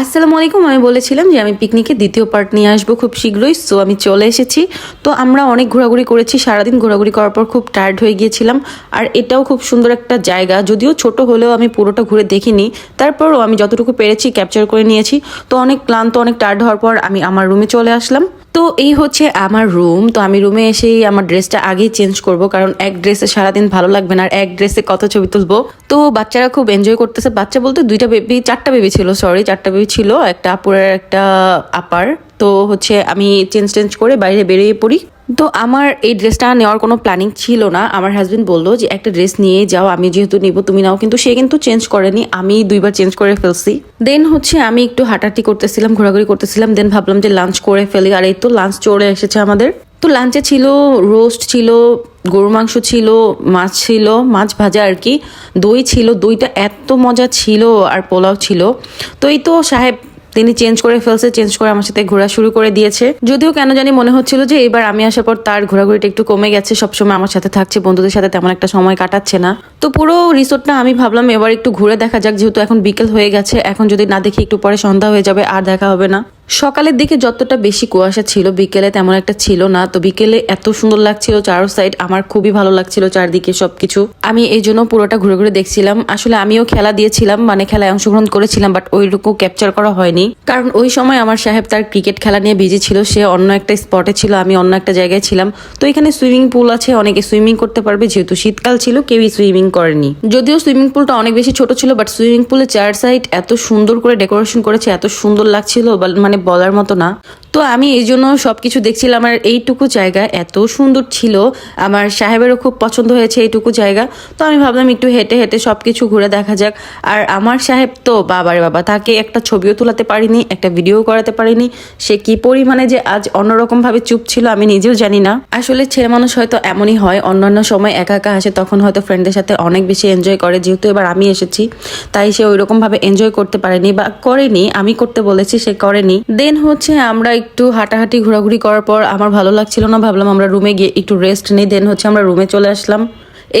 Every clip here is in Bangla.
আসসালামু আলাইকুম। আমি বলেছিলাম যে আমি পিকনিকে দ্বিতীয় পার্ট নিয়ে আসব খুব শীঘ্রই সো আমি চলে এসেছি। তো আমরা অনেক ঘোরাঘুরি করেছি, সারাদিন ঘোরাঘুরি করার পর খুব টায়ার্ড হয়ে গিয়েছিলাম। আর এটাও খুব সুন্দর একটা জায়গা, যদিও ছোট হলেও আমি পুরোটা ঘুরে দেখিনি। তারপরও আমি যতটুকু পেরেছি ক্যাপচার করে নিয়েছি। তো অনেক ক্লান্ত, অনেক টায়ার্ড হওয়ার পর আমি আমার রুমে চলে আসলাম। তো এই হচ্ছে আমার রুম তো আমি রুমে এসেই আমার ড্রেসটা আগেই চেঞ্জ করব, কারণ এক ড্রেসে সারাদিন ভালো লাগবে না, আর এক ড্রেসে কত ছবি তুলবো। তো বাচ্চারা খুব এনজয় করতেছে, বাচ্চা বলতে দুইটা বেবি চারটা বেবি ছিল সরি চারটা বেবি ছিল, একটা আপুরের একটা আপার তো হচ্ছে আমি চেঞ্জ টেঞ্জ করে বাইরে বেরিয়ে পড়ি। তো আমার এই ড্রেসটা নেওয়ার কোনো প্ল্যানিং ছিল না। আমার হাজব্যান্ড বলল যে, একটা ড্রেস নিয়ে যাও, আমি যেহেতু নিব, তুমি নাও। কিন্তু সে কিন্তু চেঞ্জ করেনি। আমি দুইবার চেঞ্জ করে ফেলছি। দেন হচ্ছে আমি একটু হাঁটাহাঁটি করতেছিলাম, ঘোরাঘুরি করতেছিলাম। দেন ভাবলাম যে লাঞ্চ করে ফেলি। আর এই তো লাঞ্চ চলে এসেছে আমাদের। তো লাঞ্চে ছিল রোস্ট ছিল গরু মাংস ছিল, মাছ ছিল, মাছ ভাজা আর কি। দই ছিল, দইটা এত মজা ছিল, আর পোলাও ছিল। তো এই তো সাহেব তিনি চেঞ্জ করে ফেলছে, চেঞ্জ করে আমার সাথে ঘোরা শুরু করে দিয়েছে। যদিও কেন জানি মনে হচ্ছিল যে এবার আমি আসার পর তার ঘোরাঘুরিটা একটু কমে গেছে, সবসময় আমার সাথে থাকছে, বন্ধুদের সাথে তেমন একটা সময় কাটাচ্ছে না। তো পুরো রিসোর্টটা আমি ভাবলাম এবার একটু ঘুরে দেখা যাক, যেহেতু এখন বিকেল হয়ে গেছে, এখন যদি না দেখি একটু পরে সন্ধ্যা হয়ে যাবে, আর দেখা হবে না। সকালের দিকে যতটা বেশি কুয়াশা ছিল, বিকেলে তেমন একটা ছিল না। তো বিকেলে এত সুন্দর লাগছিল চারো সাইড আমার খুবই ভালো লাগছিল চারদিকে সবকিছু। আমি এই জন্য পুরোটা ঘুরে ঘুরে দেখছিলাম। আসলে আমিও খেলা দিয়েছিলাম মানে খেলায় অংশগ্রহণ করেছিলাম বাট ওইটুকু ক্যাপচার করা হয়নি। কারণ ওই সময় আমার সাহেব তার ক্রিকেট খেলা নিয়ে বিজি ছিল, সে অন্য একটা স্পটে ছিল, আমি অন্য একটা জায়গায় ছিলাম। তো এখানে সুইমিং পুল আছে, অনেকে সুইমিং করতে পারবে, যেহেতু শীতকাল ছিল, কেউই সুইমিং করেনি। যদিও সুইমিং পুলটা অনেক বেশি ছোট ছিল বাট সুইমিং পুলের চার সাইড এত সুন্দর করে ডেকোরেশন করেছে, এত সুন্দর লাগছিল মানে বলার মতো না। তো আমি এই জন্য সব কিছু দেখছিলাম আর এইটুকু জায়গা এত সুন্দর ছিল। আমার সাহেবেরও খুব পছন্দ হয়েছে এইটুকু জায়গা। তো আমি ভাবলাম একটু হেঁটে হেঁটে সব কিছু ঘুরে দেখা যাক। আর আমার সাহেব তো বাবারে বাবা, তাকে একটা ছবিও তোলাতে পারিনি, একটা ভিডিও করাতে পারিনি। সে কি পরিমাণে যে আজ অন্যরকম ভাবে চুপ ছিল আমি নিজেও জানি না। আসলে ছেলে মানুষ হয়তো এমনই হয়, অন্যান্য সময় একা একা আসে, তখন হয়তো ফ্রেন্ডের সাথে অনেক বেশি এনজয় করে, যেহেতু এবার আমি এসেছি। তাই সে ওইরকম ভাবে এনজয় করতে পারেনি বা করেনি, আমি করতে বলেছি, সে করেনি। দেন হচ্ছে আমরা একটু হাঁটাহাঁটি, ঘোরাঘুরি করার পর আমার ভালো লাগছিল না, ভাবলাম আমরা রুমে গিয়ে একটু রেস্ট নিই দেন হচ্ছে আমরা রুমে চলে আসলাম।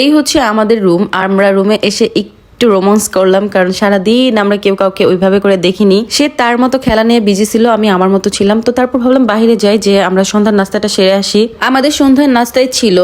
এই হচ্ছে আমাদের রুম আমরা রুমে এসে একটু রোমান্স করলাম, কারণ সারাদিন আমরা কেউ কাউকে ওইভাবে করে দেখিনি। সে তার মতো খেলা নিয়ে বিজি ছিল, আমি আমার মতো ছিলাম। তো তারপর ভাবলাম বাইরে যাই যে আমরা সন্ধ্যার নাস্তাটা সেরে আসি। আমাদের সন্ধ্যার নাস্তায় ছিল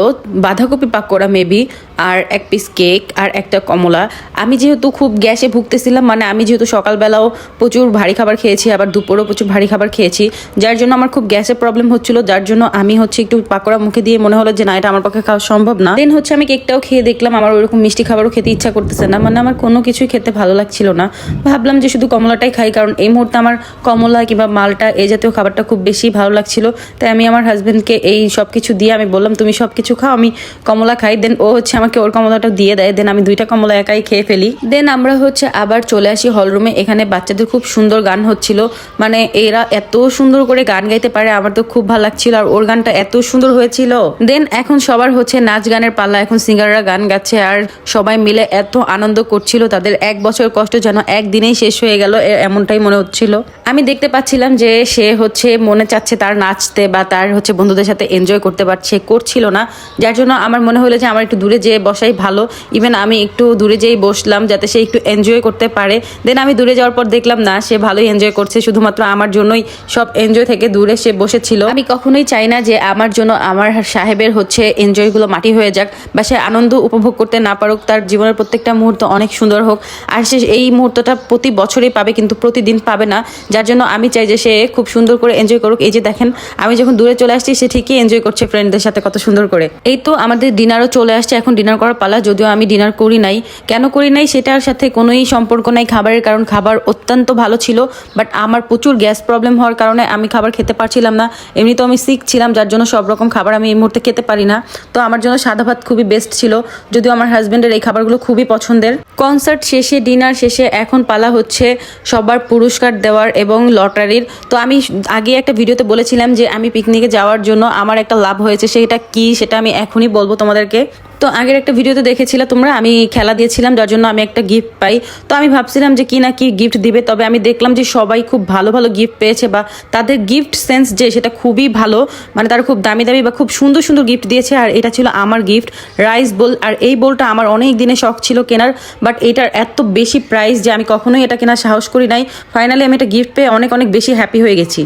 বাঁধাকপি পাকোড়া মেবি আর এক পিস কেক আর একটা কমলা। আমি যেহেতু খুব গ্যাসে ভুগতেছিলাম মানে আমি যেহেতু সকালবেলাও প্রচুর ভারী খাবার খেয়েছি, আবার দুপুরেও প্রচুর ভারী খাবার খেয়েছি, যার জন্য আমার খুব গ্যাসের প্রবলেম হচ্ছিল, যার জন্য আমি হচ্ছে একটু পাকোড়া মুখে দিয়ে মনে হলো যে, না, এটা আমার পক্ষে খাওয়া সম্ভব না। দেন হচ্ছে আমি কেকটাও খেয়ে দেখলাম, আমার ওরকম মিষ্টি খাবারও খেতে ইচ্ছা করতেছে না মানে আমার কোনো কিছুই খেতে ভালো লাগছিল না। ভাবলাম যে শুধু কমলাটাই খাই, কারণ এই মুহূর্তে আমার কমলা কিংবা মালটা এই জাতীয় খাবারটা খুব বেশি ভালো লাগছিল। তাই আমি আমার হাজব্যান্ডকে এই সব কিছু দিয়ে আমি বললাম, তুমি সব কিছু খাও, আমি কমলা খাই। দেন ও হচ্ছে আমাকে ওর কমলাটা দিয়ে দেয় দেন আমি দুইটা কমলা একাই খেয়ে ফেলি। দেন আমরা হচ্ছে আবার চলে আসি হলরুমে এখানে বাচ্চাদের খুব সুন্দর গান হচ্ছিল। মানে এরা এত সুন্দর করে গান গাইতে পারে, আমার তো খুব ভালো লাগছিল, আর ওর গানটা এত সুন্দর হয়েছিল। দেন এখন সবার হচ্ছে নাচ গানের পাল্লা, এখন সিঙ্গাররা গান গাচ্ছে, আর সবাই মিলে এত আনন্দ করছিল, তাদের এক বছর কষ্ট যেন একদিনেই শেষ হয়ে গেল এমনটাই মনে হচ্ছিল। আমি দেখতে পাচ্ছিলাম যে সে হচ্ছে মনে চাচ্ছে তার নাচতে বা তার হচ্ছে বন্ধুদের সাথে এনজয় করতে পারছে করছিল না, যার জন্য আমার মনে হলো যে আমার একটু দূরে যেয়ে বসাই ভালো। ইভেন আমি একটু দূরে যেয়েই বসলাম যাতে সে একটু এনজয় করতে পারে। দেন আমি দূরে যাওয়ার পর দেখলাম, না, সে ভালোই এনজয় করছে। শুধুমাত্র আমার জন্যই সব এনজয় থেকে দূরে সে বসেছিল। আমি কখনোই চাই না যে আমার জন্য আমার সাহেবের হচ্ছে এনজয়গুলো মাটি হয়ে যাক বা সে আনন্দ উপভোগ করতে না পারুক। তার জীবনের প্রত্যেকটা মুহূর্ত অনেক সুন্দর হোক। আর সে এই মুহূর্তটা প্রতি বছরই পাবে, কিন্তু প্রতিদিন পাবে না। যার জন্য আমি চাই যে সে খুব সুন্দর করে এনজয় করুক। এই যে দেখেন, আমি যখন দূরে চলে আসছি, সে ঠিকই এনজয় করছে ফ্রেন্ডদের সাথে কত সুন্দর করে। এই তো আমাদের ডিনারও চলে আসছে। এখন ডিনার করার পালা, যদিও আমি ডিনার করি নাই। কেন করি নাই সেটার সাথে কোনোই সম্পর্ক নাই খাবারের, কারণ খাবার অত্যন্ত ভালো ছিল বাট আমার প্রচুর গ্যাস প্রবলেম হওয়ার কারণে আমি খাবার খেতে পারছিলাম না। এমনি তো আমি সিক ছিলাম, যার জন্য সব রকম খাবার আমি এই মুহূর্তে খেতে পারি না। তো আমার জন্য সাদা ভাত খুবই বেস্ট ছিল, যদিও আমার হাজব্যান্ডের এই খাবারগুলো খুবই পছন্দের। কনসার্ট শেষে ডিনার শেষে এখন পালা হচ্ছে সবার পুরস্কার দেওয়ার এবং লটারির। তো আমি আগে একটা ভিডিওতে বলেছিলাম যে আমি পিকনিকে যাওয়ার জন্য আমার একটা লাভ হয়েছে, সেটা কি সেটা আমি এখনই বলব তোমাদেরকে। তো আগের একটা ভিডিওতে দেখেছিলে তোমরা, আমি খেলা দিয়েছিলাম, যার জন্য আমি একটা গিফট পাই। তো আমি ভাবছিলাম যে কি না কি গিফট দিবে, তবে আমি দেখলাম যে সবাই খুব ভালো ভালো গিফট পেয়েছে বা তাদের গিফট সেন্স যে সেটা খুবই ভালো মানে তারা খুব দামি দামি বা খুব সুন্দর সুন্দর গিফট দিয়েছে, আর এটা ছিল আমার গিফট রাইস বোল আর এই বোলটা আমার অনেক দিনে শখ ছিল কেনার বাট এটার এত বেশি প্রাইস যে আমি কখনোই এটা কেনার সাহস করি নাই। ফাইনালি আমি এটা গিফট পেয়ে অনেক অনেক বেশি হ্যাপি হয়ে গেছি।